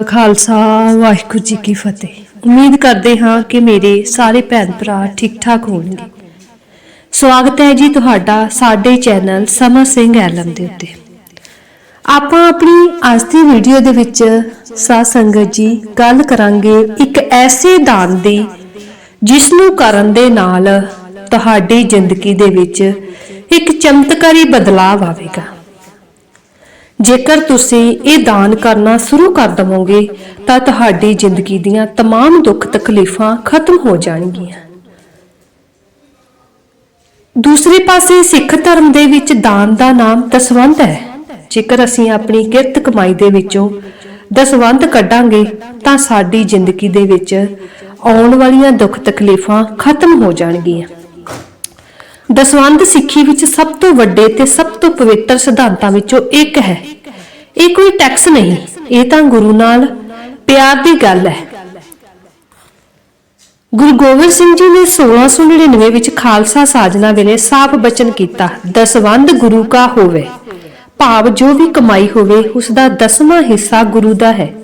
ਖਾਲਸਾ, ਵਾਹਿਗੁਰੂ ਜੀ ਕੀ ਫਤਿਹ। ਉਮੀਦ ਕਰਦੇ ਹਾਂ ਕਿ ਮੇਰੇ ਸਾਰੇ ਭੈਣ ਭਰਾ ਠੀਕ ਠਾਕ ਹੋਣਗੇ। ਸਵਾਗਤ ਹੈ ਜੀ ਤੁਹਾਡਾ ਸਾਡੇ ਚੈਨਲ ਸਮਰ ਸਿੰਘ ਐਲਮ ਦੇ ਉੱਤੇ। ਆਪਾਂ ਆਪਣੀ ਅੱਜ ਦੀ ਵੀਡੀਓ ਦੇ ਵਿੱਚ ਸਾਧ ਸੰਗਤ ਜੀ ਗੱਲ ਕਰਾਂਗੇ ਇੱਕ ਐਸੇ ਦਾਨ ਦੀ ਜਿਸ ਨੂੰ ਕਰਨ ਦੇ ਨਾਲ ਤੁਹਾਡੀ ਜ਼ਿੰਦਗੀ ਦੇ ਵਿੱਚ ਇੱਕ ਚਮਤਕਾਰੀ ਬਦਲਾਅ ਆਵੇਗਾ। ਜੇਕਰ ਤੁਸੀਂ ਇਹ ਦਾਨ ਕਰਨਾ ਸ਼ੁਰੂ ਕਰ ਦਵੋਗੇ ਤਾਂ ਤੁਹਾਡੀ ਜ਼ਿੰਦਗੀ ਦੀਆਂ तमाम ਦੁੱਖ ਤਕਲੀਫਾਂ ਖਤਮ ਹੋ ਜਾਣਗੀਆਂ ਦੂਸਰੇ ਪਾਸੇ ਸਿੱਖ ਧਰਮ ਦੇ ਵਿੱਚ ਦਾਨ ਦਾ ਨਾਮ ਦਸਵੰਧ ਹੈ ਜੇਕਰ ਅਸੀਂ ਆਪਣੀ ਕਿਰਤ ਕਮਾਈ ਦੇ ਵਿੱਚੋਂ ਦਸਵੰਧ ਕੱਢਾਂਗੇ ਤਾਂ ਸਾਡੀ ਜ਼ਿੰਦਗੀ ਦੇ ਵਿੱਚ ਆਉਣ ਵਾਲੀਆਂ ਦੁੱਖ ਤਕਲੀਫਾਂ ਖਤਮ ਹੋ ਜਾਣਗੀਆਂ ਦਸਵੰਧ ਸਿੱਖੀ ਵਿੱਚ ਸਭ ਤੋਂ ਵੱਡੇ ਤੇ ਸਭ ਤੋਂ ਪਵਿੱਤਰ ਸਿਧਾਂਤਾਂ ਵਿੱਚੋਂ ਇੱਕ ਹੈ। ਇਹ ਕੋਈ ਟੈਕਸ ਨਹੀਂ, ਇਹ ਤਾਂ ਗੁਰੂ ਨਾਲ ਪਿਆਰ ਦੀ ਗੱਲ ਹੈ। ਗੁਰੂ ਗੋਬਿੰਦ ਸਿੰਘ ਜੀ ਨੇ 1699 ਵਿੱਚ ਖਾਲਸਾ ਸਾਜਨਾ ਵੇਲੇ ਸਾਫ਼ ਬਚਨ ਕੀਤਾ, ਦਸਵੰਧ ਗੁਰੂ ਕਾ ਹੋਵੇ। ਭਾਵ ਜੋ ਵੀ ਕਮਾਈ ਹੋਵੇ ਉਸ ਦਾ ਦਸਵਾਂ ਹਿੱਸਾ ਗੁਰੂ ਦਾ ਹੈ।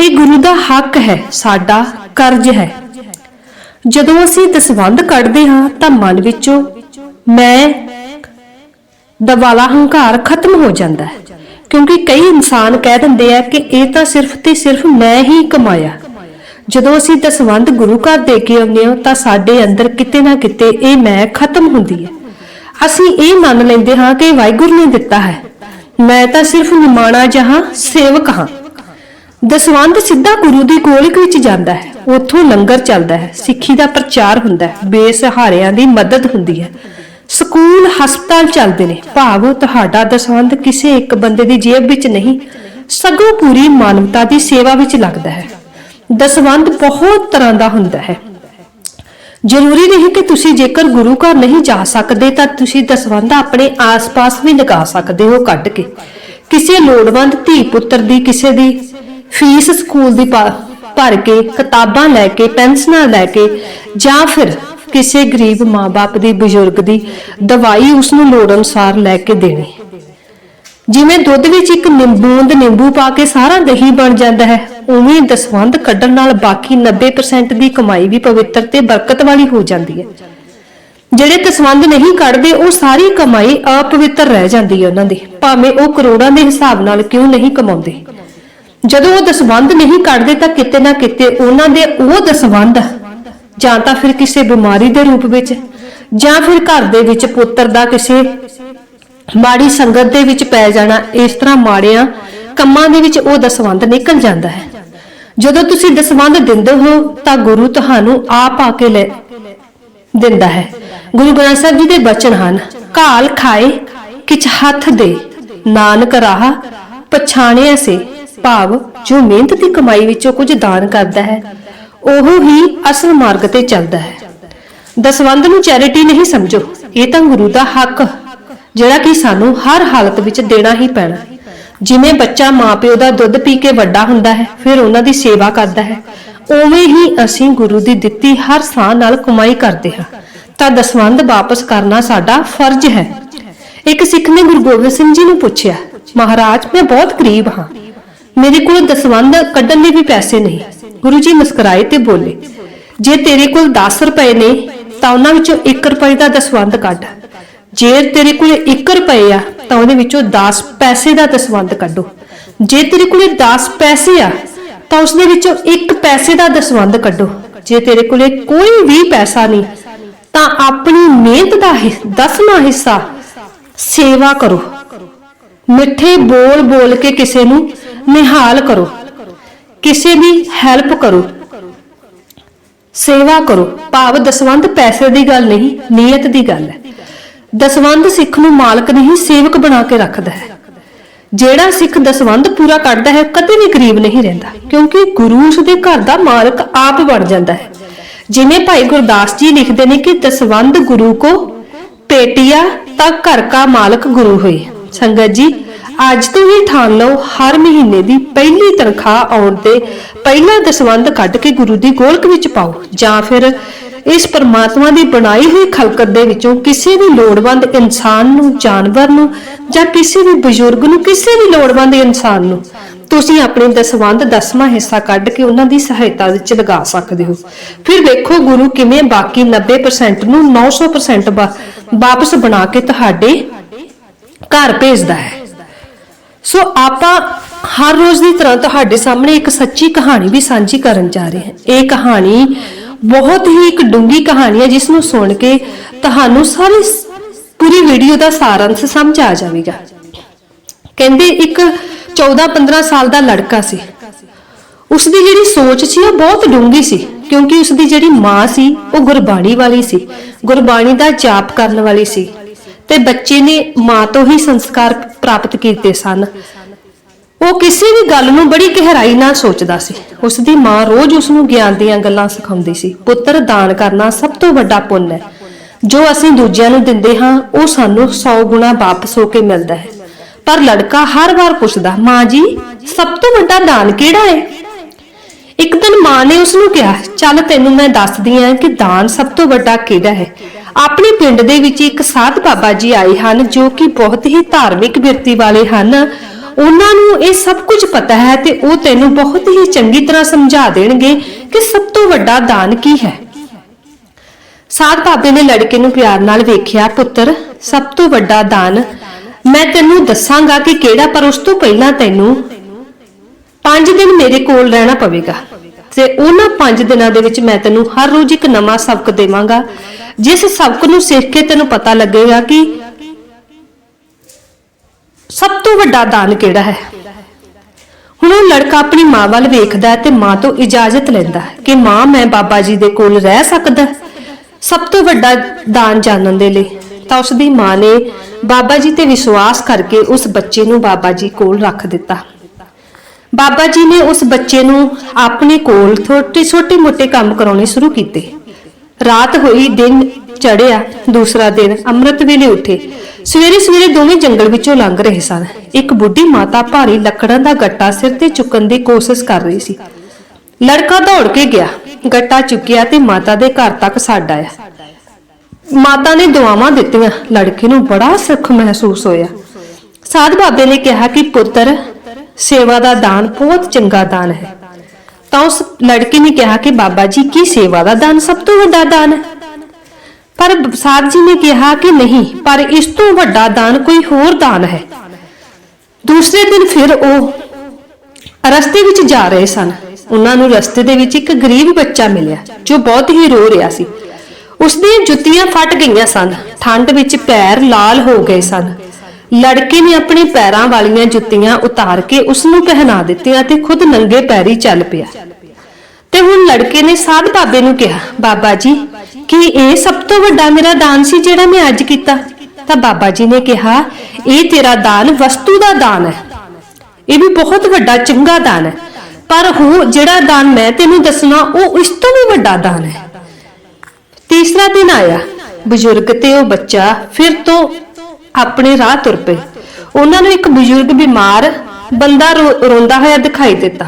ਇਹ ਗੁਰੂ ਦਾ ਹੱਕ ਹੈ, ਸਾਡਾ ਕਰਜ਼ ਹੈ। ਜਦੋਂ ਅਸੀਂ ਦਸਵੰਧ ਕੱਢਦੇ ਹਾਂ, ਤਾਂ ਮਨ ਵਿੱਚੋਂ ਮੈਂ ਦਾ ਵਾਲਾ ਹੰਕਾਰ ਖਤਮ ਹੋ ਜਾਂਦਾ ਹੈ। ਕਿਉਂਕਿ ਕਈ ਇਨਸਾਨ ਕਹਿ ਦਿੰਦੇ ਆ ਕਿ ਇਹ ਤਾਂ ਸਿਰਫ ਤੇ ਸਿਰਫ ਮੈਂ ਹੀ ਕਮਾਇਆ। ਜਦੋਂ ਅਸੀਂ ਦਸਵੰਧ ਗੁਰੂ ਘਰ ਦੇ ਕੇ ਆਉਂਦੇ ਹਾਂ, ਤਾਂ ਸਾਡੇ ਅੰਦਰ ਕਿਤੇ ਨਾ ਕਿਤੇ ਇਹ ਮੈਂ ਖਤਮ ਹੁੰਦੀ ਹੈ। ਅਸੀਂ ਇਹ ਮੰਨ ਲੈਂਦੇ ਹਾਂ ਕਿ ਵਾਹਿਗੁਰੂ ਨੇ ਦਿੱਤਾ ਹੈ। ਮੈਂ ਤਾਂ ਸਿਰਫ ਨਿਮਾਣਾ ਜਹਾਂ ਸੇਵਕ ਹਾਂ। ਦਸਵੰਧ ਸਿੱਧਾ ਗੁਰੂ ਦੀ ਗੋਲਕ ਵਿੱਚ ਜਾਂਦਾ ਹੈ। ਉੱਥੋਂ ਲੰਗਰ ਚੱਲਦਾ ਹੈ। ਸਿੱਖੀ ਦਾ ਪ੍ਰਚਾਰ ਹੁੰਦਾ ਹੈ। ਬੇਸਹਾਰਿਆਂ ਦੀ ਮਦਦ ਹੁੰਦੀ ਹੈ। ਸਕੂਲ, ਹਸਪਤਾਲ ਚੱਲਦੇ ਨੇ। ਭਾਵ ਤੁਹਾਡਾ ਦਸਵੰਧ ਕਿਸੇ ਇੱਕ ਬੰਦੇ ਦੀ ਜੇਬ ਵਿੱਚ ਨਹੀਂ, ਸਗੋਂ ਪੂਰੀ ਮਾਨਵਤਾ ਦੀ ਸੇਵਾ ਵਿੱਚ ਲੱਗਦਾ ਹੈ। ਦਸਵੰਧ ਬਹੁਤ ਤਰ੍ਹਾਂ ਦਾ ਹੁੰਦਾ ਹੈ। ਜ਼ਰੂਰੀ ਨਹੀਂ ਕਿ ਤੁਸੀਂ ਜੇਕਰ ਗੁਰੂ ਘਰ ਨਹੀਂ ਜਾ ਸਕਦੇ, ਤਾਂ ਤੁਸੀਂ ਦਸਵੰਧ ਆਪਣੇ ਆਸ-ਪਾਸ ਵੀ ਲਗਾ ਸਕਦੇ ਹੋ ਕੱਢ ਕੇ। ਕਿਸੇ ਲੋੜਵੰਦ ਧੀ ਪੁੱਤਰ ਦੀ, ਕਿਸੇ ਦੀ ਫੀਸ ਸਕੂਲ ਦੀ ਭਾ- ਭਰ ਕੇ, ਕਿਤਾਬਾਂ ਲੈ ਕੇ, ਪੈਨਸ਼ਨਾਂ ਲੈ ਕੇ ਜਾਂ ਫਿਰ ਕਿਸੇ ਗਰੀਬ ਮਾਪੇ ਦੀ, ਬਜ਼ੁਰਗ ਦੀ ਦਵਾਈ ਉਸ ਨੂੰ ਲੋੜ ਅਨੁਸਾਰ ਲੈ ਕੇ ਦੇਣੀ। ਜਿਵੇਂ ਦੁੱਧ ਵਿੱਚ ਇੱਕ ਨਿੰਬੂੰਦ ਨਿੰਬੂ ਪਾ ਕੇ ਸਾਰਾ ਦਹੀਂ ਬਣ ਜਾਂਦਾ ਹੈ, ਉਵੇਂ ਹੀ ਕੱਢਣ ਨਾਲ ਬਾਕੀ 90% ਦੀ ਕਮਾਈ ਵੀ ਪਵਿੱਤਰ ਤੇ ਬਰਕਤ ਵਾਲੀ ਹੋ ਜਾਂਦੀ ਹੈ। ਜਿਹੜੇ ਦਸਵੰਧ ਨਹੀਂ ਕੱਢਦੇ, ਉਹ ਸਾਰੀ ਕਮਾਈ ਅਪਵਿੱਤਰ ਰਹਿ ਜਾਂਦੀ ਹੈ ਉਹਨਾਂ ਦੀ। ਭਾਵੇਂ ਉਹ ਕਰੋੜਾਂ ਦੇ ਹਿਸਾਬ ਨਾਲ ਕਿਉਂ ਨਹੀਂ ਕਮਾਉਂਦੇ। ਜਦੋਂ ਉਹ ਦਸਵੰਧ ਨਹੀਂ ਕੱਢਦੇ ਤਾਂ ਕਿਤੇ ਨਾ ਕਿਤੇ ਉਹਨਾਂ ਦੇ ਉਹ ਦਸਵੰਧ ਜਾਂ ਤਾਂ ਫਿਰ ਕਿਸੇ ਬਿਮਾਰੀ ਦੇ ਰੂਪ ਵਿੱਚ, ਜਾਂ ਫਿਰ ਘਰ ਦੇ ਵਿੱਚ ਪੁੱਤਰ ਦਾ ਕਿਸੇ ਮਾੜੀ ਸੰਗਤ ਦੇ ਵਿੱਚ ਪੈ ਜਾਣਾ, ਇਸ ਤਰ੍ਹਾਂ ਮਾੜਿਆਂ ਕੰਮਾਂ ਦੇ ਵਿੱਚ ਉਹ ਦਸਵੰਧ ਨਿਕਲ ਜਾਂਦਾ ਹੈ। ਜਦੋਂ ਤੁਸੀਂ ਦਸਵੰਧ ਦਿੰਦੇ ਹੋ, ਤਾਂ ਗੁਰੂ ਤੁਹਾਨੂੰ ਆਪ ਆ ਕੇ ਲੈ ਦਿੰਦਾ ਹੈ। ਗੁਰੂ ਗ੍ਰੰਥ ਸਾਹਿਬ ਜੀ ਦੇ ਬਚਨ ਹਨ ਕਾਲ ਖਾਏ, ਕਿਛ ਹੱਥ ਦੇ, ਨਾਨਕ ਰਾਹ, ਪਛਾਣਿਆ ਸੇ, ਭਾਵ ਜੋ ਮਿਹਨਤ ਦੀ ਕਮਾਈ ਵਿੱਚੋਂ ਕੁਝ ਦਾਨ ਕਰਦਾ ਹੈ ਉਹ ਹੀ ਅਸਲ ਮਾਰਗ ਤੇ ਚੱਲਦਾ ਹੈ। ਦਸਵੰਧ ਨੂੰ ਚੈਰਿਟੀ ਨਹੀਂ ਸਮਝੋ। ਇਹ ਤਾਂ ਗੁਰੂ ਦਾ ਹੱਕ, ਜਿਹੜਾ ਕਿ ਸਾਨੂੰ ਹਰ ਹਾਲਤ ਵਿੱਚ ਦੇਣਾ ਹੀ ਪੈਣਾ। ਜਿਵੇਂ ਬੱਚਾ ਮਾਪਿਓ ਦਾ ਦੁੱਧ ਪੀ ਕੇ ਵੱਡਾ ਹੁੰਦਾ ਹੈ, ਫਿਰ ਉਹਨਾਂ ਦੀ ਸੇਵਾ ਕਰਦਾ ਹੈ। ਉਵੇਂ ਹੀ ਅਸੀਂ ਗੁਰੂ ਦੀ ਦਿੱਤੀ ਹਰ ਸਾਹ ਨਾਲ ਕਮਾਈ ਕਰਦੇ ਹਾਂ। ਤਾਂ ਦਸਵੰਧ ਵਾਪਸ ਕਰਨਾ ਸਾਡਾ ਫਰਜ਼ ਹੈ। ਇੱਕ ਸਿੱਖ ਨੇ ਗੁਰੂ ਗੋਬਿੰਦ ਸਿੰਘ ਜੀ ਨੂੰ ਪੁੱਛਿਆ, ਮਹਾਰਾਜ, ਮੈਂ ਬਹੁਤ ਗਰੀਬ ਹਾਂ। ਮੇਰੇ ਕੋਲ ਦਸਵੰਧ ਕੱਢਣ ਲਈ ਵੀ ਪੈਸੇ ਨਹੀਂ। ਗੁਰੂ ਜੀ ਮੁਸਕਰਾਏ ਤੇ ਬੋਲੇ, ਜੇ ਤੇਰੇ ਕੋਲ 10 ਰੁਪਏ ਨੇ, ਤਾਂ ਉਹਨਾਂ ਵਿੱਚੋਂ 1 ਰੁਪਏ ਦਾ ਦਸਵੰਧ ਕੱਢ। ਜੇ ਤੇਰੇ ਕੋਲ 1 ਰੁਪਏ ਆ, ਤਾਂ ਉਹਦੇ ਵਿੱਚੋਂ 10 ਪੈਸੇ ਦਾ ਦਸਵੰਧ ਕੱਢੋ। ਜੇ ਤੇਰੇ ਕੋਲ 10 ਪੈਸੇ ਆ, ਤਾਂ ਉਸ ਦੇ ਵਿੱਚੋਂ 1 ਪੈਸੇ ਦਾ ਦਸਵੰਧ ਕੱਢੋ। ਜੇ ਤੇਰੇ ਕੋਲੇ ਕੋਈ ਵੀ ਪੈਸਾ ਨਹੀਂ, ਤਾਂ ਆਪਣੀ ਮਿਹਨਤ ਦਾ ਹਿ- ਦਸਵਾਂ ਹਿੱਸਾ ਸੇਵਾ ਕਰੋ। ਮਿੱਠੇ ਬੋਲ ਬੋਲ ਕੇ ਕਿਸੇ ਨੂੰ ਨਿਹਾਲ ਕਰੋ। ਕਿਸੇ ਦੀ ਹੈਲਪ ਕਰੋ। ਸੇਵਾ ਕਰੋ। ਭਾਵ ਦਸਵੰਧ ਪੈਸੇ ਦੀ ਗੱਲ ਨਹੀਂ, ਨੀਅਤ ਦੀ ਗੱਲ ਹੈ। ਦਸਵੰਧ ਸਿੱਖ ਨੂੰ ਮਾਲਕ ਨਹੀਂ, ਸੇਵਕ ਬਣਾ ਕੇ ਰੱਖਦਾ ਹੈ। ਜਿਹੜਾ ਸਿੱਖ ਦਸਵੰਧ ਪੂਰਾ ਕਰਦਾ ਹੈ ਕਦੇ ਵੀ ਗਰੀਬ ਨਹੀਂ ਰਹਿੰਦਾ। ਕਿਉਂਕਿ ਗੁਰੂ ਉਸ ਦੇ ਘਰ ਦਾ ਮਾਲਕ ਆਪ ਬਣ ਜਾਂਦਾ ਹੈ। ਜਿਵੇਂ ਭਾਈ ਗੁਰਦਾਸ ਜੀ ਲਿਖਦੇ ਨੇ ਕਿ ਦਸਵੰਧ ਗੁਰੂ ਕੋ ਪੇਟਿਆ ਤਾਂ ਘਰ ਕਾ ਮਾਲਕ ਗੁਰੂ ਹੋਏ। ਸੰਗਤ ਜੀ ਅੱਜ ਤੋਂ ਹੀ ਠਾਣ ਲਓ ਹਰ ਮਹੀਨੇ ਦੀ ਪਹਿਲੀ ਤਨਖਾਹ ਆਉਣ ਤੇ ਪਹਿਲਾ ਦਸਵੰਧ ਕੱਢ ਕੇ ਗੁਰੂ ਦੀ ਗੋਲਕ ਵਿੱਚ ਪਾਓ, ਜਾਂ ਫਿਰ ਇਸ ਪਰਮਾਤਮਾ ਦੀ ਬਣਾਈ ਹੋਈ ਖਲਕਤ ਦੇ ਵਿੱਚੋਂ ਕਿਸੇ ਵੀ ਲੋੜਵੰਦ ਇਨਸਾਨ ਨੂੰ, ਜਾਨਵਰ ਨੂੰ, ਜਾਂ ਕਿਸੇ ਵੀ ਬਜ਼ੁਰਗ ਨੂੰ, ਕਿਸੇ ਵੀ ਲੋੜਵੰਦ ਇਨਸਾਨ ਨੂੰ, ਤੁਸੀਂ ਆਪਣੇ ਦਸਵੰਧ ਦਸਵਾਂ ਹਿੱਸਾ ਕੱਢ ਕੇ ਉਹਨਾਂ ਦੀ ਸਹਾਇਤਾ ਵਿੱਚ ਲਗਾ ਸਕਦੇ ਹੋ। ਫਿਰ ਵੇਖੋ ਗੁਰੂ ਕਿਵੇਂ ਬਾਕੀ 90% ਨੂੰ 900% ਵਾ- ਵਾਪਸ ਬਣਾ ਕੇ ਤੁਹਾਡੇ ਘਰ ਭੇਜਦਾ ਹੈ। ਸੋ ਆਪਾਂ ਹਰ ਰੋਜ਼ ਦੀ ਤਰ੍ਹਾਂ ਤੁਹਾਡੇ ਸਾਹਮਣੇ ਇੱਕ ਸੱਚੀ ਕਹਾਣੀ ਵੀ ਸਾਂਝੀ ਕਰਨ ਜਾ ਰਹੇ ਹਾਂ। ਇਹ ਕਹਾਣੀ ਬਹੁਤ ਹੀ ਇੱਕ ਡੂੰਗੀ ਕਹਾਣੀ ਹੈ, ਜਿਸ ਨੂੰ ਸੁਣ ਕੇ ਤੁਹਾਨੂੰ ਸਾਰੀ ਪੂਰੀ ਵੀਡੀਓ ਦਾ ਸਾਰਾਂਸ਼ ਸਮਝ ਆ ਜਾਵੇਗਾ। ਕਹਿੰਦੇ ਇੱਕ 14-15 ਸਾਲ ਦਾ ਲੜਕਾ ਸੀ। ਉਸ ਦੀ ਜਿਹੜੀ ਸੋਚ ਸੀ, ਉਹ ਬਹੁਤ ਡੂੰਗੀ ਸੀ, ਕਿਉਂਕਿ ਉਸ ਦੀ ਜਿਹੜੀ ਮਾਂ ਸੀ, ਉਹ ਗੁਰਬਾਣੀ ਵਾਲੀ ਸੀ। ਗੁਰਬਾਣੀ ਦਾ ਜਾਪ ਕਰਨ ਵਾਲੀ ਸੀ। ਤੇ ਬੱਚੇ ਨੇ ਮਾਂ ਤੋਂ ਹੀ ਸੰਸਕਾਰ ਪ੍ਰਾਪਤ ਕੀਤੇ ਸਨ। ਉਹ ਕਿਸੇ ਵੀ ਗੱਲ ਨੂੰ ਬੜੀ ਗਹਿਰਾਈ ਨਾਲ ਸੋਚਦਾ ਸੀ। ਉਸ ਦੀ ਮਾਂ ਰੋਜ਼ ਉਸ ਨੂੰ ਗਿਆਨ ਦੀਆਂ ਗੱਲਾਂ ਸਿਖਾਉਂਦੀ ਸੀ। ਪੁੱਤਰ ਦਾਨ ਕਰਨਾ ਸਭ ਤੋਂ ਵੱਡਾ ਪੁੰਨ ਹੈ। ਜੋ ਅਸੀਂ ਦੂਜਿਆਂ ਨੂੰ ਦਿੰਦੇ ਹਾਂ, ਉਹ ਸਾਨੂੰ 100 ਗੁਣਾ ਵਾਪਸ ਹੋ ਕੇ ਮਿਲਦਾ ਹੈ। ਪਰ ਲੜਕਾ ਹਰ ਵਾਰ ਪੁੱਛਦਾ, ਮਾਂ ਜੀ, ਸਭ ਤੋਂ ਵੱਡਾ ਦਾਨ ਕਿਹੜਾ ਹੈ? ਇੱਕ ਦਿਨ ਮਾਂ ਨੇ ਉਸ ਨੂੰ ਕਿਹਾ, ਚੱਲ ਤੈਨੂੰ ਮੈਂ ਦੱਸਦੀ ਹਾਂ ਕਿ ਦਾਨ ਸਭ ਤੋਂ ਵੱਡਾ ਕਿਹੜਾ ਹੈ? ਆਪਣੇ ਪਿੰਡ ਦੇ ਵਿੱਚ ਇੱਕ ਸਾਧ ਬਾਬਾ ਜੀ ਆਏ ਹਨ, ਜੋ ਕਿ ਬਹੁਤ ਹੀ ਧਾਰਮਿਕ ਬਿਰਤੀ ਵਾਲੇ ਹਨ। ਉਹਨਾਂ ਨੂੰ ਇਹ ਸਭ ਕੁਝ ਪਤਾ ਹੈ ਤੇ ਉਹ ਤੈਨੂੰ ਬਹੁਤ ਹੀ ਚੰਗੀ ਤਰ੍ਹਾਂ ਸਮਝਾ ਦੇਣਗੇ ਕਿ ਸਭ ਤੋਂ ਵੱਡਾ ਦਾਨ ਕੀ ਹੈ। ਸਾਧ ਬਾਬੇ ਨੇ ਲੜਕੇ ਨੂੰ ਪਿਆਰ ਨਾਲ ਵੇਖਿਆ, ਪੁੱਤਰ, ਸਭ ਤੋਂ ਵੱਡਾ ਦਾਨ ਮੈਂ ਤੈਨੂੰ ਦੱਸਾਂਗਾ ਕਿ ਕਿਹੜਾ ਪਰ ਉਸ ਤੋਂ ਪਹਿਲਾਂ ਤੈਨੂੰ 5 ਦਿਨ ਮੇਰੇ ਕੋਲ ਰਹਿਣਾ ਪਵੇਗਾ। ਤੇ ਉਹਨਾਂ 5 ਦਿਨਾਂ ਦੇ ਵਿੱਚ ਮੈਂ ਤੈਨੂੰ ਹਰ ਰੋਜ਼ ਇੱਕ ਨਵਾਂ ਸਬਕ ਦੇਵਾਂਗਾ ਜਿਸ ਸਬਕ ਨੂੰ ਸਿੱਖ ਕੇ ਤੈਨੂੰ ਪਤਾ ਲੱਗੇਗਾ ਕਿ ਸਭ ਤੋਂ ਵੱਡਾ ਦਾਨ ਕਿਹੜਾ ਹੈ? ਹੁਣ ਉਹ ਲੜਕਾ ਆਪਣੀ ਮਾਂ ਵੱਲ ਵੇਖਦਾ ਹੈ ਤੇ ਮਾਂ ਤੋਂ ਇਜਾਜ਼ਤ ਲੈਂਦਾ ਹੈ ਕਿ ਮਾਂ, ਮੈਂ ਬਾਬਾ ਜੀ ਦੇ ਕੋਲ ਰਹਿ ਸਕਦਾ ਸਭ ਤੋਂ ਵੱਡਾ ਦਾਨ ਜਾਣਨ ਦੇ ਲਈ ਤਾਂ ਉਸ ਦੀ ਮਾਂ ਨੇ ਬਾਬਾ ਜੀ ਤੇ ਵਿਸ਼ਵਾਸ ਕਰਕੇ ਉਸ ਬੱਚੇ ਨੂੰ ਬਾਬਾ ਜੀ ਕੋਲ ਰੱਖ ਦਿੱਤਾ। ਬਾਬਾ ਜੀ ਨੇ ਉਸ ਬੱਚੇ ਨੂੰ ਆਪਣੇ ਕੋਲ ਛੋਟੇ ਛੋਟੇ ਮੋਟੇ ਕੰਮ ਕਰਾਉਣੇ ਸ਼ੁਰੂ ਕੀਤੇ। ਰਾਤ ਹੋਈ ਦਿਨ ਚੜਿਆ ਦੂਸਰਾ ਦਿਨ ਅੰਮ੍ਰਿਤ ਵੇਲੇ ਉੱਠੇ। ਸਵੇਰੇ ਸਵੇਰੇ ਦੋਵੇਂ ਜੰਗਲ ਵਿੱਚੋਂ ਲੰਘ ਰਹੇ ਸਨ। ਇੱਕ ਬੁੱਢੀ ਮਾਤਾ ਭਾਰੀ ਲੱਕੜਾਂ ਦਾ ਗੱਟਾ ਸਿਰ ਤੇ ਚੁੱਕਣ ਦੀ ਕੋਸ਼ਿਸ਼ ਕਰ ਰਹੀ ਸੀ। ਲੜਕਾ ਦੌੜ ਕੇ ਗਿਆ। ਗੱਟਾ ਚੁੱਕਿਆ ਤੇ ਮਾਤਾ ਦੇ ਘਰ ਤੱਕ ਛੱਡ ਆਇਆ। ਮਾਤਾ ਨੇ ਦੁਆਵਾਂ ਦਿੱਤੀਆਂ। ਲੜਕੇ ਨੂੰ ਬੜਾ ਸੁੱਖ ਮਹਿਸੂਸ ਹੋਇਆ। ਸਾਧ ਬਾਬੇ ਨੇ ਕਿਹਾ ਕਿ ਪੁੱਤਰ, ਸੇਵਾ ਦਾ ਦਾਨ ਬਹੁਤ ਚੰਗਾ ਦਾਨ ਹੈ। ਤਾਂ ਉਸ ਲੜਕੇ ਨੇ ਕਿਹਾ ਕਿ ਬਾਬਾ ਜੀ, ਕੀ ਸੇਵਾ ਦਾ ਦਾਨ? ਸਭ ਤੋਂ ਵੱਡਾ ਦਾਨ ਹੈ। ਪਰ ਸਾਧ ਜੀ ਨੇ ਕਿਹਾ ਕਿ ਨਹੀਂ, ਪਰ ਇਸ ਤੋਂ ਵੱਡਾ ਦਾਨ ਕੋਈ ਹੋਰ ਦਾਨ ਹੈ। ਦੂਸਰੇ ਦਿਨ ਫਿਰ ਉਹ ਰਸਤੇ ਵਿੱਚ ਜਾ ਰਹੇ ਸਨ। ਉਹਨਾਂ ਨੂੰ ਰਸਤੇ ਦੇ ਵਿੱਚ ਇੱਕ ਗਰੀਬ ਬੱਚਾ ਮਿਲਿਆ, ਜੋ ਬਹੁਤ ਹੀ ਰੋ ਰਿਹਾ ਸੀ। ਉਸ ਦੀਆਂ ਜੁੱਤੀਆਂ ਫਟ ਗਈਆਂ ਸਨ। ਠੰਡ ਵਿੱਚ ਪੈਰ ਲਾਲ ਹੋ ਗਏ ਸਨ। ਲੜਕੇ ਨੇ ਆਪਣੇ ਪੈਰਾਂ ਵਾਲੀਆਂ ਜੁੱਤੀਆਂ ਉਤਾਰ ਕੇ ਉਸ ਨੂੰ ਪਹਿਨਾ ਦਿੱਤੀਆਂ ਤੇ ਖੁਦ ਨੰਗੇ ਪੈਰੀ ਚੱਲ ਪਿਆ। ਤੇ ਹੁਣ ਲੜਕੇ ਨੇ ਸਾਧ ਬਾਬੇ ਨੂੰ ਕਿਹਾ, ਬਾਬਾ ਜੀ, ਕੀ ਇਹ ਸਭ ਤੋਂ ਵੱਡਾ ਮੇਰਾ ਦਾਨ ਸੀ ਜਿਹੜਾ ਮੈਂ ਅੱਜ ਕੀਤਾ? ਤਾਂ ਬਾਬਾ ਜੀ ਨੇ ਕਿਹਾ, ਇਹ ਤੇਰਾ ਦਾਨ ਵਸਤੂ ਦਾ ਦਾਨ ਹੈ। ਇਹ ਵੀ ਬਹੁਤ ਵੱਡਾ ਚੰਗਾ ਦਾਨ ਹੈ। ਪਰ ਉਹ ਜਿਹੜਾ ਦਾਨ ਮੈਂ ਤੈਨੂੰ ਦੱਸਣਾ, ਉਹ ਇਸ ਤੋਂ ਵੀ ਵੱਡਾ ਦਾਨ ਹੈ। ਤੀਸਰਾ ਦਿਨ ਆਇਆ। ਬਜ਼ੁਰਗ ਤੇ ਉਹ ਬੱਚਾ ਫਿਰ ਤੋਂ ਆਪਣੇ ਰਾਹ ਤੁਰ ਪਏ। ਉਹਨਾਂ ਨੂੰ ਇੱਕ ਬਜ਼ੁਰਗ ਬਿਮਾਰ ਬੰਦਾ ਰੋਂਦਾ ਹੋਇਆ ਦਿਖਾਈ ਦਿੱਤਾ।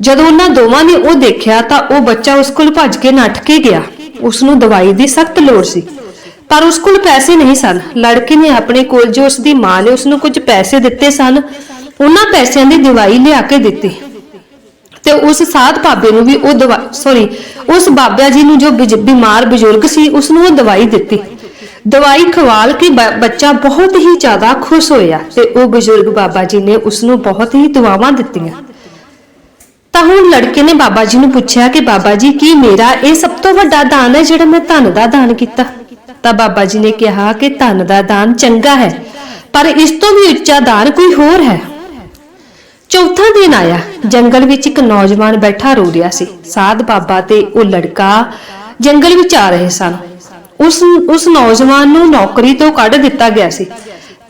ਜਦੋਂ ਉਹਨਾਂ ਦੋਵਾਂ ਨੇ ਉਹ ਦੇਖਿਆ ਤਾਂ ਉਹ ਬੱਚਾ ਉਸ ਕੋਲ ਭੱਜ ਕੇ ਨੱਠ ਕੇ ਗਿਆ। ਉਸ ਨੂੰ ਦਵਾਈ ਦੀ ਸਖਤ ਲੋੜ ਸੀ। ਪਰ ਉਸ ਕੋਲ ਪੈਸੇ ਨਹੀਂ ਸਨ। ਲੜਕੇ ਨੇ ਆਪਣੇ ਕੋਲ ਜੋ ਉਸ ਦੀ ਮਾਂ ਨੇ ਉਸ ਨੂੰ ਕੁਝ ਪੈਸੇ ਦਿੱਤੇ ਸਨ, ਉਹਨਾਂ ਪੈਸਿਆਂ ਦੀ ਦਵਾਈ ਲਿਆ ਕੇ ਦਿੱਤੀ। ਤੇ ਉਸ ਸਾਧ ਬਾਬੇ ਨੂੰ ਵੀ ਉਹ ਦਵਾ ਸੌਰੀ ਉਸ ਬਾਬਾ ਜੀ ਨੂੰ ਜੋ ਬਿਮਾਰ ਬਜ਼ੁਰਗ ਸੀ ਉਸ ਨੂੰ ਉਹ ਦਵਾਈ ਦਿੱਤੀ। ਦਵਾਈ ਖਵਾਲ ਕੇ ਬ- ਬੱਚਾ ਬਹੁਤ ਹੀ ਜ਼ਿਆਦਾ ਖੁਸ਼ ਹੋਇਆ ਤੇ ਉਹ ਬਜ਼ੁਰਗ ਬਾਬਾ ਜੀ ਨੇ ਉਸ ਨੂੰ ਬਹੁਤ ਹੀ ਦੁਆਵਾਂ ਦਿੱਤੀਆਂ। ਤਾਂ ਹੁਣ ਲੜਕੇ ਨੇ ਬਾਬਾ ਜੀ ਨੂੰ ਪੁੱਛਿਆ ਕਿ ਬਾਬਾ ਜੀ, ਕੀ ਮੇਰਾ ਇਹ ਸਭ ਤੋਂ ਵੱਡਾ ਦਾਨ ਹੈ ਜਿਹੜਾ ਮੈਂ ਧਨ ਦਾ ਦਾਨ ਕੀਤਾ? ਤਾਂ ਬਾਬਾ ਜੀ ਨੇ ਕਿਹਾ ਕਿ ਧਨ ਦਾ ਦਾਨ ਚੰਗਾ ਹੈ, ਪਰ ਇਸ ਤੋਂ ਵੀ ਉੱਚਾ ਦਾਨ ਕੋਈ ਹੋਰ ਹੈ। ਚੌਥਾ ਦਿਨ ਆਇਆ, ਜੰਗਲ ਵਿੱਚ ਇੱਕ ਨੌਜਵਾਨ ਬੈਠਾ ਰੋ ਰਿਹਾ ਸੀ। ਸਾਧ ਬਾਬਾ ਤੇ ਉਹ ਲੜਕਾ ਜੰਗਲ ਵਿੱਚ ਆ ਰਹੇ ਸਨ। ਉਸ ਉਸ ਨੌਜਵਾਨ ਨੂੰ ਨੌਕਰੀ ਤੋਂ ਕੱਢ ਦਿੱਤਾ ਗਿਆ ਸੀ।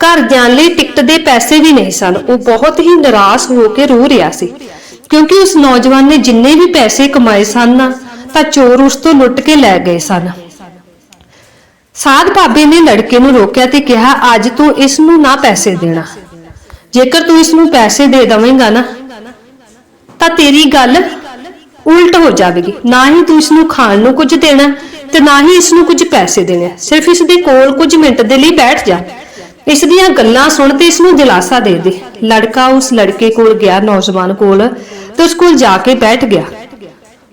ਘਰ ਜਾਣ ਲਈ ਟਿਕਟ ਦੇ ਪੈਸੇ ਵੀ ਨਹੀਂ ਸਨ। ਉਹ ਬਹੁਤ ਹੀ ਨਿਰਾਸ਼ ਹੋ ਕੇ ਰੋ ਰਿਹਾ ਸੀ। ਕਿਉਂਕਿ ਉਸ ਨੌਜਵਾਨ ਨੇ ਜਿੰਨੇ ਵੀ ਪੈਸੇ ਕਮਾਏ ਸਨ, ਤਾਂ ਚੋਰ ਉਸ ਤੋਂ ਲੁੱਟ ਕੇ ਲੈ ਗਏ ਸਨ। ਸਾਧ ਬਾਬੇ ਨੇ ਲੜਕੇ ਨੂੰ ਰੋਕਿਆ ਤੇ ਕਿਹਾ, ਅੱਜ ਤੂੰ ਇਸ ਨੂੰ ਨਾ ਪੈਸੇ ਦੇਣਾ। ਜੇਕਰ ਤੂੰ ਇਸ ਨੂੰ ਪੈਸੇ ਦੇ ਦਵੇਂਗਾ ਨਾ, ਤਾਂ ਤੇਰੀ ਗੱਲ ਉਲਟ ਹੋ ਜਾਵੇਗੀ। ਨਾ ਹੀ ਤੂੰ ਇਸ ਨੂੰ ਖਾਣ ਨੂੰ ਕੁਝ ਦੇਣਾ ਤੇ ਨਾ ਹੀ ਇਸ ਨੂੰ ਕੁਝ ਪੈਸੇ ਦੇਣੇ। ਸਿਰਫ ਇਸ ਦੇ ਕੋਲ ਕੁਝ ਮਿੰਟ ਦੇ ਲਈ ਬੈਠ ਜਾ। ਇਸ ਦੀਆਂ ਗੱਲਾਂ ਸੁਣ ਤੇ ਇਸ ਨੂੰ ਦਿਲਾਸਾ ਦੇ ਦੇ। ਲੜਕਾ ਉਸ ਲੜਕੇ ਕੋਲ ਗਿਆ, ਨੌਜਵਾਨ ਕੋਲ, ਤੇ ਉਸ ਕੋਲ ਜਾ ਕੇ ਬੈਠ ਗਿਆ।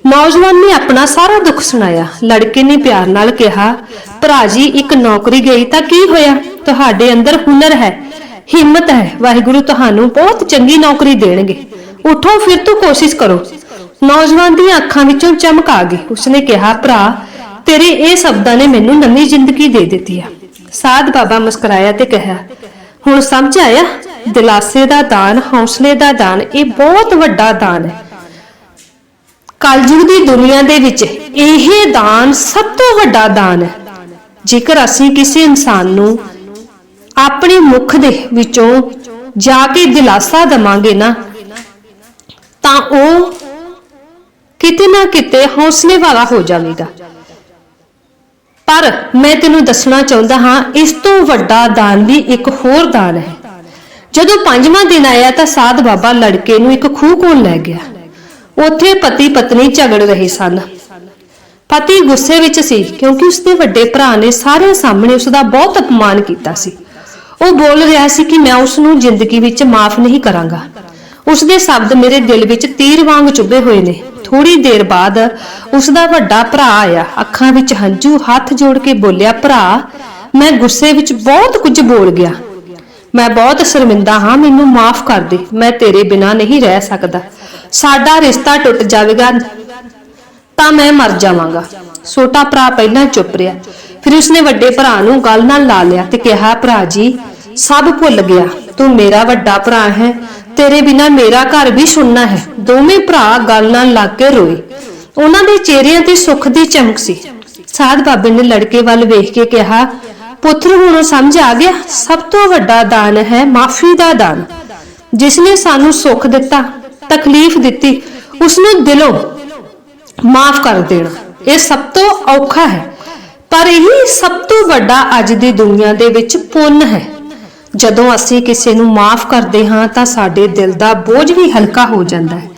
ਨੌਜਵਾਨ ਨੇ ਆਪਣਾ ਸਾਰਾ ਦੁੱਖ ਸੁਣਾਇਆ। ਲੜਕੇ ਨੇ ਪਿਆਰ ਨਾਲ ਕਿਹਾ, ਭਰਾ ਜੀ, ਇੱਕ ਨੌਕਰੀ ਗਈ ਤਾਂ ਕੀ ਹੋਇਆ? ਤੁਹਾਡੇ ਅੰਦਰ ਹੁਨਰ ਹੈ, ਹਿੰਮਤ ਹੈ। ਵਾਹਿਗੁਰੂ ਤੁਹਾਨੂੰ ਬਹੁਤ ਚੰਗੀ ਨੌਕਰੀ ਦੇਣਗੇ। ਉਠੋ, ਫਿਰ ਤੋਂ ਕੋਸ਼ਿਸ਼ ਕਰੋ। ਨੌਜਵਾਨ ਦੀਆਂ ਅੱਖਾਂ ਵਿੱਚੋਂ ਚਮਕ ਆ ਗਈ। ਉਸਨੇ ਕਿਹਾ, ਭਰਾ ਤੇਰੇ ਇਹ ਸ਼ਬਦਾਂ ਨੇ ਮੈਨੂੰ ਨਵੀਂ ਜ਼ਿੰਦਗੀ ਦੇ ਦਿੱਤੀ ਆ। ਸਾਧ ਬਾਬਾ ਮੁਸਕਰਾਇਆ ਤੇ ਕਿਹਾ, ਹੁਣ ਸਮਝ ਆਇਆ? ਦਿਲਾਸੇ ਦਾ ਦਾਨ, ਹੌਸਲੇ ਦਾ ਦਾਨ, ਇਹ ਬਹੁਤ ਵੱਡਾ ਦਾਨ ਹੈ। ਕਲਯੁਗ ਦੀ ਦੁਨੀਆ ਦੇ ਵਿੱਚ ਇਹ ਦਾਨ ਸਭ ਤੋਂ ਵੱਡਾ ਦਾਨ ਹੈ। ਜੇਕਰ ਅਸੀਂ ਕਿਸੇ ਇਨਸਾਨ ਨੂੰ ਆਪਣੇ ਮੁਖ ਦੇ ਵਿੱਚੋਂ ਜਾ ਕੇ ਦਿਲਾਸਾ ਦਵਾਂਗੇ ਨਾ, ਤਾਂ ਉਹ ਕਿਤੇ ਨਾ ਕਿਤੇ ਹੌਸਲੇ ਵਾਲਾ ਹੋ ਜਾਵੇਗਾ। ਪਰ ਮੈਂ ਤੈਨੂੰ ਦੱਸਣਾ ਚਾਹੁੰਦਾ ਹਾਂ, ਇਸ ਤੋਂ ਵੱਡਾ ਦਾਨ ਵੀ ਇੱਕ ਹੋਰ ਦਾਨ ਹੈ। ਜਦੋਂ ਪੰਜਵਾਂ ਦਿਨ ਆਇਆ ਤਾਂ ਸਾਧ ਬਾਬਾ ਲੜਕੇ ਨੂੰ ਇੱਕ ਖੂਹ ਕੋਲ ਲੈ ਗਿਆ। ਉੱਥੇ ਪਤੀ ਪਤਨੀ ਝਗੜ ਰਹੇ ਸਨ। ਪਤੀ ਗੁੱਸੇ ਵਿੱਚ ਸੀ ਕਿਉਂਕਿ ਉਸਦੇ ਵੱਡੇ ਭਰਾ ਨੇ ਸਾਰਿਆਂ ਸਾਹਮਣੇ ਉਸ ਦਾ ਬਹੁਤ ਅਪਮਾਨ ਕੀਤਾ ਸੀ। ਉਹ ਬੋਲ ਰਿਹਾ ਸੀ ਕਿ ਮੈਂ ਉਸ ਨੂੰ ਜ਼ਿੰਦਗੀ ਵਿੱਚ ਮਾਫ ਨਹੀਂ ਕਰਾਂਗਾ। ਉਸ ਦੇ ਸ਼ਬਦ ਮੇਰੇ ਦਿਲ ਵਿੱਚ ਤੀਰ ਵਾਂਗ ਚੁੱਭੇ ਹੋਏ ਨੇ। ਥੋੜੀ ਦੇਰ ਬਾਅਦ ਉਸ ਦਾ ਵੱਡਾ ਭਰਾ ਆਇਆ। ਅੱਖਾਂ ਵਿੱਚ ਹੰਝੂ, ਹੱਥ ਜੋੜ ਕੇ ਬੋਲਿਆ, ਭਰਾ, ਮੈਂ ਗੁੱਸੇ ਵਿੱਚ ਬਹੁਤ ਕੁਝ ਬੋਲ ਗਿਆ। ਮੈਂ ਬਹੁਤ ਸ਼ਰਮਿੰਦਾ ਹਾਂ, ਮੈਨੂੰ ਮਾਫ ਕਰ ਦੇ। ਮੈਂ ਤੇਰੇ ਬਿਨਾ ਨਹੀਂ ਰਹਿ ਸਕਦਾ। ਸਾਡਾ ਰਿਸ਼ਤਾ ਟੁੱਟ ਜਾਵੇਗਾ ਤਾਂ ਮੈਂ ਮਰ ਜਾਵਾਂਗਾ। ਛੋਟਾ ਭਰਾ ਪਹਿਲਾਂ ਚੁੱਪ ਰਿਹਾ। ਫਿਰ ਉਸਨੇ ਵੱਡੇ ਭਰਾ ਨੂੰ ਗੱਲ ਨਾਲ ਲਾ ਲਿਆ ਤੇ ਕਿਹਾ, ਭਰਾ ਜੀ, ਸਭ ਭੁੱਲ ਗਿਆ। ਤੂੰ ਮੇਰਾ ਵੱਡਾ ਭਰਾ ਹੈ। ਤੇਰੇ ਬਿਨਾ ਮੇਰਾ ਘਰ ਵੀ ਸੁਣਨਾ ਹੈ। ਦੋਵੇਂ ਭਰਾ ਗੱਲ ਨਾਲ ਲੱਗ ਕੇ ਰੋਏ। ਉਹਨਾਂ ਦੇ ਚਿਹਰਿਆਂ ਤੇ ਸੁੱਖ ਦੀ ਚਮਕ ਸੀ। ਸਾਧ ਬਾਬੇ ਨੇ ਲੜਕੇ ਵੱਲ ਵੇਖ ਕੇ ਕਿਹਾ, ਪੁੱਤਰ, ਹੁਣ ਸਮਝ ਆ ਗਿਆ, ਸਭ ਤੋਂ ਵੱਡਾ ਦਾਨ ਹੈ ਮਾਫੀ ਦਾ ਦਾਨ। ਜਿਸ ਨੇ ਸਾਨੂੰ ਸੁੱਖ ਦਿੱਤਾ, ਤਕਲੀਫ ਦਿੱਤੀ, ਉਸ ਨੂੰ ਦਿਲੋਂ ਮਾਫ ਕਰ ਦੇਣਾ। ਇਹ ਸਭ ਤੋਂ ਔਖਾ ਹੈ। ਪਰ ਇਹ ਸਭ ਤੋਂ ਵੱਡਾ ਅੱਜ ਦੀ ਦੁਨੀਆ ਦੇ ਵਿੱਚ ਪੁੰਨ ਹੈ। ਜਦੋਂ ਅਸੀਂ ਕਿਸੇ ਨੂੰ ਮਾਫ ਕਰਦੇ ਹਾਂ ਤਾਂ ਸਾਡੇ ਦਿਲ ਦਾ ਬੋਝ ਵੀ ਹਲਕਾ ਹੋ ਜਾਂਦਾ ਹੈ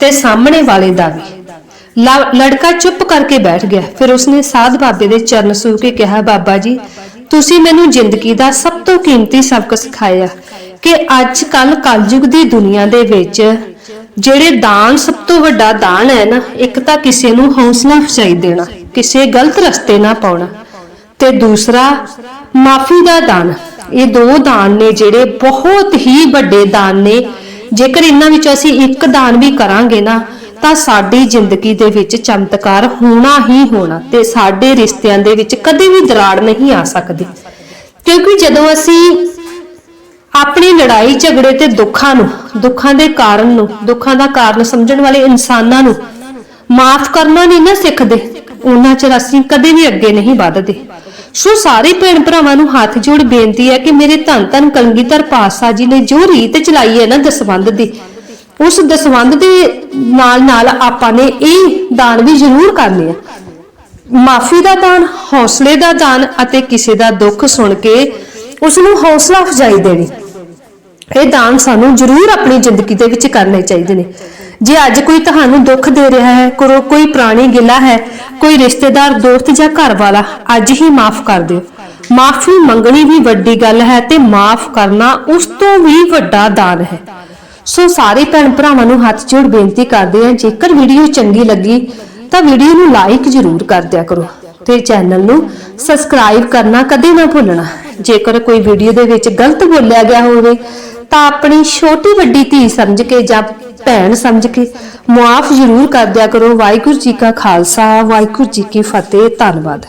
ਤੇ ਸਾਹਮਣੇ ਵਾਲੇ ਦਾ ਵੀ। ਲੜਕਾ ਚੁੱਪ ਕਰਕੇ ਬੈਠ ਗਿਆ। ਫਿਰ ਉਸਨੇ ਸਾਧ ਬਾਬੇ ਦੇ ਚਰਨ ਛੂਹ ਕੇ ਕਿਹਾ, ਬਾਬਾ ਜੀ, ਤੁਸੀਂ ਮੈਨੂੰ ਜ਼ਿੰਦਗੀ ਦਾ ਸਭ ਤੋਂ ਕੀਮਤੀ ਸਬਕ ਸਿਖਾਇਆ ਕਿ ਅੱਜ ਕੱਲ ਕਲਯੁਗ ਦੀ ਦੁਨੀਆ ਦੇ ਵਿੱਚ ਜਿਹੜੇ ਦਾਨ ਸਭ ਤੋਂ ਵੱਡਾ ਦਾਨ ਹੈ ਨਾ, ਇੱਕ ਤਾਂ ਕਿਸੇ ਨੂੰ ਹੌਸਲਾ ਅਫਜ਼ਾਈ ਦੇਣਾ, ਕਿਸੇ ਗਲਤ ਰਸਤੇ ਨਾ ਪਾਉਣਾ ਤੇ ਦੂਸਰਾ ਮਾਫੀ ਦਾ ਦਾਨ। ਇਹ ਦੋ ਦਾਨ ਨੇ ਜਿਹੜੇ ਬਹੁਤ ਹੀ ਵੱਡੇ ਦਾਨ ਨੇ। ਜੇਕਰ ਇਹਨਾਂ ਵਿੱਚ ਅਸੀਂ ਇੱਕ ਦਾਨ ਵੀ ਕਰਾਂਗੇ ਨਾ, ਤਾਂ ਸਾਡੀ ਜ਼ਿੰਦਗੀ ਦੇ ਵਿੱਚ ਚਮਤਕਾਰ ਹੋਣਾ ਹੀ ਹੋਣਾ ਤੇ ਸਾਡੇ ਰਿਸ਼ਤਿਆਂ ਦੇ ਵਿੱਚ ਕਦੇ ਵੀ ਦਰਾੜ ਨਹੀਂ ਆ ਸਕਦੀ। ਕਿਉਂਕਿ ਜਦੋਂ ਅਸੀਂ ਆਪਣੀ ਲੜਾਈ, ਝਗੜੇ ਤੇ ਦੁੱਖਾਂ ਨੂੰ, ਦੁੱਖਾਂ ਦੇ ਕਾਰਨ ਨੂੰ, ਦੁੱਖਾਂ ਦਾ ਕਾਰਨ ਸਮਝਣ ਵਾਲੇ ਇਨਸਾਨਾਂ ਨੂੰ ਮਾਫ ਕਰਨਾ ਨਹੀਂ ਨਾ ਸਿੱਖਦੇ, ਉਹਨਾਂ ਚਿਰ ਅਸੀਂ ਕਦੇ ਵੀ ਅੱਗੇ ਨਹੀਂ ਵੱਧਦੇ। ਸੋ ਸਾਰੇ ਭੈਣ ਭਰਾਵਾਂ ਨੂੰ ਹੱਥ ਜੋੜ ਬੇਨਤੀ ਹੈ ਕਿ ਮੇਰੇ ਧੰਨ ਧੰਨ ਕਲਗੀਧਰ ਪਾਤਸ਼ਾਹ ਜੀ ਨੇ ਜੋ ਰੀਤ ਚਲਾਈ ਹੈ ਨਾ ਦਸਵੰਧ ਦੀ। ਉਸ ਦਸਵੰਧ ਦੇ ਨਾਲ ਨਾਲ ਆਪਾਂ ਨੇ ਇਹ ਦਾਨ ਵੀ ਜ਼ਰੂਰ ਕਰਨੇ ਆ। ਮਾਫੀ ਦਾ ਦਾਨ, ਹੌਸਲੇ ਦਾ ਦਾਨ ਅਤੇ ਕਿਸੇ ਦਾ ਦੁੱਖ ਸੁਣ ਕੇ ਉਸ ਨੂੰ ਹੌਸਲਾ ਅਫਜ਼ਾਈ ਦੇਣੀ। ਇਹ ਦਾਨ ਸਾਨੂੰ ਜ਼ਰੂਰ ਆਪਣੀ ਜ਼ਿੰਦਗੀ ਦੇ ਵਿੱਚ ਕਰਨੇ ਚਾਹੀਦੇ ਨੇ। ਜੇ ਅੱਜ ਕੋਈ ਤੁਹਾਨੂੰ ਦੁੱਖ ਦੇ ਰਿਹਾ ਹੈ, ਕਰੋ, ਕੋਈ ਪੁਰਾਣੀ ਗਿਲਾ ਹੈ, ਕੋਈ ਰਿਸ਼ਤੇਦਾਰ, ਦੋਸਤ ਜਾਂ ਘਰ ਵਾਲਾ, ਅੱਜ ਹੀ ਮਾਫ ਕਰ ਦਿਓ। ਮਾਫੀ ਮੰਗਣੀ ਵੀ ਵੱਡੀ ਗੱਲ ਹੈ ਤੇ ਮਾਫ ਕਰਨਾ ਉਸ ਤੋਂ ਵੀ ਵੱਡਾ ਦਾਨ ਹੈ। ਸੋ ਸਾਰੇ ਭੈਣ ਭਰਾਵਾਂ ਨੂੰ ਹੱਥ ਜੋੜ ਬੇਨਤੀ ਕਰਦੇ ਹਾਂ, ਜੇਕਰ ਵੀਡੀਓ ਚੰਗੀ ਲੱਗੀ, ਤਾਂ ਵੀਡੀਓ ਨੂੰ ਲਾਈਕ ਜ਼ਰੂਰ ਕਰ ਦਿਆ ਕਰੋ ਤੇ ਚੈਨਲ ਨੂੰ ਸਬਸਕ੍ਰਾਈਬ ਕਰਨਾ ਕਦੇ ਨਾ ਭੁੱਲਣਾ। ਜੇਕਰ ਕੋਈ ਵੀਡੀਓ ਦੇ ਵਿੱਚ ਗਲਤ ਬੋਲਿਆ ਗਿਆ ਹੋਵੇ ਤਾਂ ਆਪਣੀ ਛੋਟੀ ਵੱਡੀ ਧੀ ਸਮਝ ਕੇ ਜਾਂ ਭੈਣ ਸਮਝ ਕੇ ਮੁਆਫ ਜ਼ਰੂਰ ਕਰ ਦਿਆ ਕਰੋ। ਵਾਹਿਗੁਰੂ ਜੀ ਕਾ ਖਾਲਸਾ, ਵਾਹਿਗੁਰੂ ਜੀ ਕੀ ਫਤਿਹ। ਧੰਨਵਾਦ।